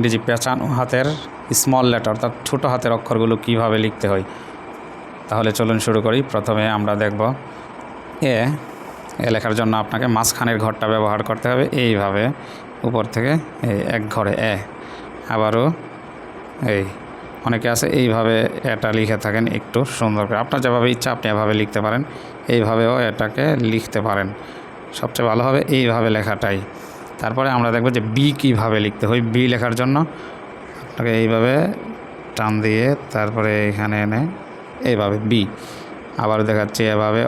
ইংরেজি পেঁচানো হাতের স্মল লেটার অর্থাৎ ছোটো হাতের অক্ষরগুলো কীভাবে লিখতে হয়? তাহলে চলুন শুরু করি। প্রথমে আমরা দেখব। এ এ লেখার জন্য আপনাকে মাঝখানের ঘরটা ব্যবহার করতে হবে। এইভাবে উপর থেকে এই এক ঘরে এ, আবারও এই, অনেকে আছে এইভাবে এটা লিখে থাকেন একটু সুন্দর করে। আপনার যেভাবে ইচ্ছা আপনি এভাবে লিখতে পারেন। এইভাবেও এটাকে লিখতে পারেন। সবচেয়ে ভালো হবে এইভাবে লেখাটাই। তারপরে আমরা দেখব যে বি কীভাবে লিখতে হয়। বি লেখার জন্য আপনাকে এইভাবে টান দিয়ে তারপরে এখানে এনে এইভাবে বি আবার দেখাচ্ছি এভাবে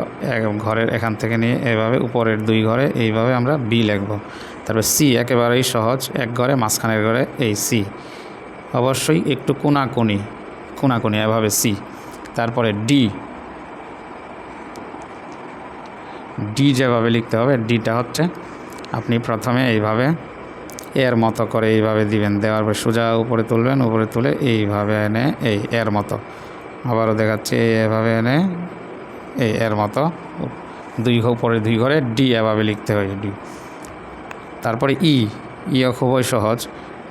ঘরের এখান থেকে নিয়ে এভাবে উপরের দুই ঘরে এইভাবে আমরা বি লিখব। তারপরে সি একেবারেই সহজ, এক ঘরে, মাঝখানের ঘরে এই সি অবশ্যই একটু কোনাকুনি কোনাকুনি, এভাবে সি তারপরে ডি ডি যেভাবে লিখতে হবে ডিটা হচ্ছে আপনি প্রথমে এইভাবে এর মতো করে এইভাবে দিবেন। দেওয়ার পর সোজা উপরে তুলবেন, উপরে তুলে এইভাবে এনে এই এর মতো। আবারও দেখাচ্ছি এভাবে এনে এই এর মতো। দুই উপরে দুই ঘরে ডি এভাবে লিখতে হয় ডি তারপরে ই ইও খুবই সহজ।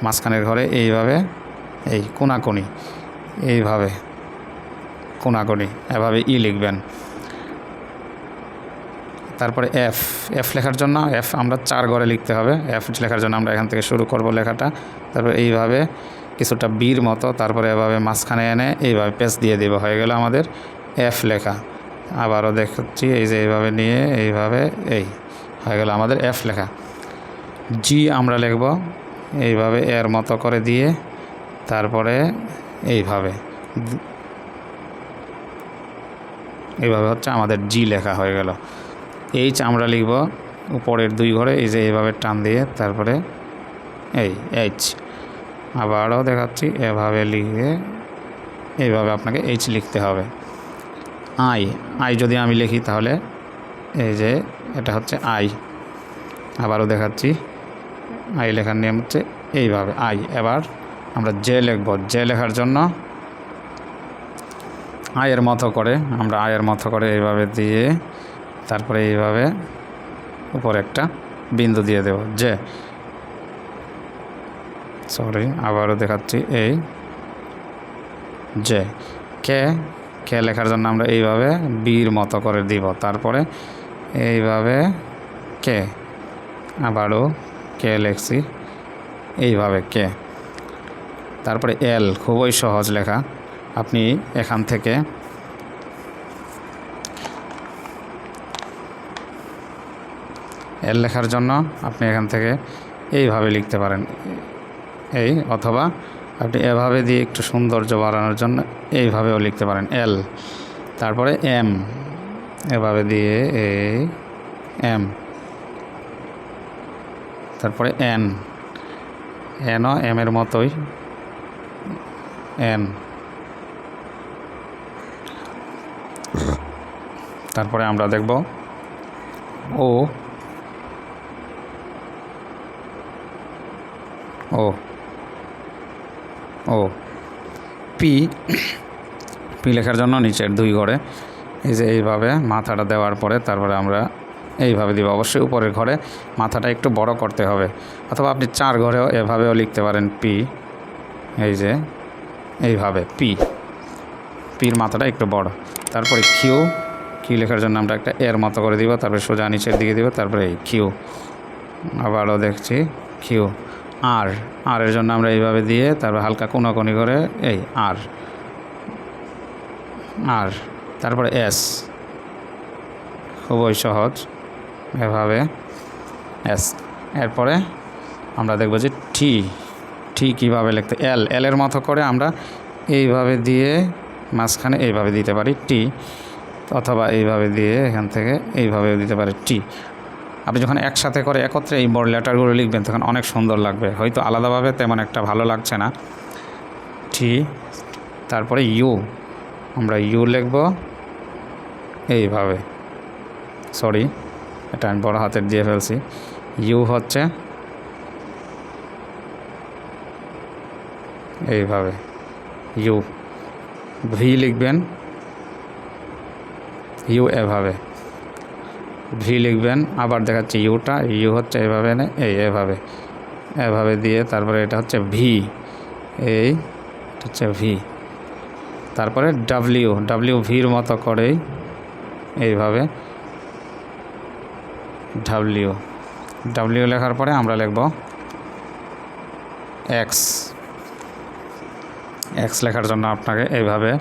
মাঝখানের ঘরে এইভাবে এই কোনাকুনি, এইভাবে কোনাকুনি, এভাবে ই লিখবেন। তারপরে এফ এফ লেখার জন্য এফ আমরা চার ঘরে লিখতে হবে। এফ লেখার জন্য আমরা এখান থেকে শুরু করব লেখাটা। তারপর এইভাবে কিছুটা বীর মতো তারপরে এভাবে মাঝখানে এনে এইভাবে পেজ দিয়ে দেবো। হয়ে গেল আমাদের এফ লেখা। আবারও দেখাচ্ছি এই যে এইভাবে নিয়ে এইভাবে এই হয়ে গেল আমাদের এফ লেখা। জি আমরা লিখব এইভাবে এর মতো করে দিয়ে তারপরে এইভাবে। এইভাবে হচ্ছে আমাদের জি লেখা হয়ে গেল। এইচ আমরা লিখব উপরের দুই ঘরে, এই যে এইভাবে টান দিয়ে তারপরে এই এইচ আবারও দেখাচ্ছি, এভাবে লিখে এইভাবে আপনাকে এইচ লিখতে হবে। আই আই যদি আমি লিখি তাহলে এই যে এটা হচ্ছে আই আবারও দেখাচ্ছি আই লেখার নিয়ম হচ্ছে এইভাবে আই এবার আমরা জে লিখব জে লেখার জন্য আয়ের মতো করে, আমরা আয়ের মতো করে এইভাবে দিয়ে তারপরে এইভাবে উপরে একটা বিন্দু দিয়ে দেব। যে সরি আবারও দেখাচ্ছি এই। যে কে? কে লেখার জন্য আমরা এইভাবে বীর মতো করে দিব। তারপরে এইভাবে কে? আবারও কে লেখছি। এইভাবে কে? তারপরে এল, খুবই সহজ লেখা। আপনি এখান থেকে এল লেখার জন্য আপনি এখান থেকে এইভাবে লিখতে পারেন। এই অথবা আপনি এভাবে দিয়ে একটু সৌন্দর্য বাড়ানোর জন্য এইভাবেও লিখতে পারেন। এল তারপরে এম এভাবে দিয়ে এই এম তারপরে এন এনও এম এর মতোই। এন তারপরে আমরা দেখব ও ও। ও। পি পি লেখার জন্য নিচের দুই ঘরে। এই যে এইভাবে মাথাটা দেওয়ার পরে তারপরে আমরা এইভাবে দিব। অবশ্যই উপরের ঘরে মাথাটা একটু বড় করতে হবে। অথবা আপনি চার ঘরেও এভাবেও লিখতে পারেন পি। এই যে এইভাবে পি। পির মাথাটা একটু বড়। তারপরে কিউ। কিউ লেখার জন্য আমরা একটা এর মতো করে দিব। তারপরে সোজা নিচের দিকে দিব। তারপরে এই কিউ। আবারও দেখছি কিউ। আর আর এর জন্য আমরা এইভাবে দিয়ে তারপর হালকা কোনাকুনি করে এই আর আর, তারপরে এস। খুবই সহজ এভাবে এস। এরপরে আমরা দেখব যে টি টি কীভাবে লিখতে এল এল এর মতো করে আমরা এইভাবে দিয়ে মাঝখানে এইভাবে দিতে পারি টি অথবা এইভাবে দিয়ে এখান থেকে এইভাবেও দিতে পারি টি আপনি যখন একসাথে করে একত্রে এই বড় লেটারগুলো লিখবেন, তখন অনেক সুন্দর লাগবে। হয়তো আলাদাভাবে তেমন একটা ভালো লাগছে না। টি তারপরে ইউ আমরা ইউ লিখব এইভাবে। সরি এটা আমি বড় হাতের দিয়ে ফেলছি। ইউ হচ্ছে এইভাবে। ইউ ভি লিখবেন। ইউ এভাবে। ভি লিখবেন, আবার দেখাচ্ছি ইউটা, ইউ হচ্ছে এভাবে না, এই এভাবে এভাবে দিয়ে তারপরে এটা হচ্ছে ভি, এই হচ্ছে ভি, তারপরে ডাব্লিউ ডাব্লিউ ভির মতো করেই এইভাবে ডাব্লিউ ডাব্লিউ লেখার পরে আমরা লিখব এক্স এক্স লেখার জন্য আপনাকে এইভাবে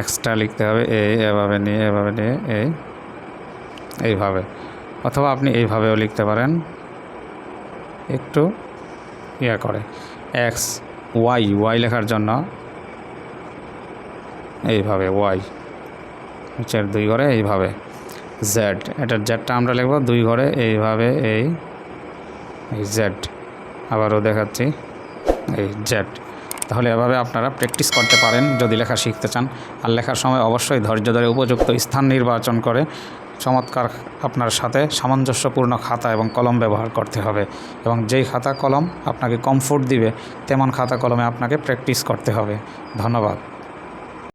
এক্সট্রা লিখতে হবে, এই এভাবে নিয়ে এভাবে নিয়ে, এই এইভাবে। অথবা আপনি এইভাবেও লিখতে পারেন। একটু ইয়া করে। এক্স ওয়াই ওয়াই লেখার জন্য এইভাবে ওয়াই নিচের দুই ঘরে এইভাবে। জেড এটার জেডটা আমরা লিখব দুই ঘরে এইভাবে এই এই জেড আবারও দেখাচ্ছি এই জেড তাহলে এভাবে আপনারা প্র্যাকটিস করতে পারেন যদি লেখা শিখতে চান। আর লেখার সময় অবশ্যই ধৈর্য ধরে উপযুক্ত স্থান নির্বাচন করে চমৎকার আপনার সাথে সামঞ্জস্যপূর্ণ খাতা এবং কলম ব্যবহার করতে হবে এবং যেই খাতা কলম আপনাকে কমফোর্ট দিবে, তেমন খাতা কলমে আপনাকে প্র্যাকটিস করতে হবে। ধন্যবাদ।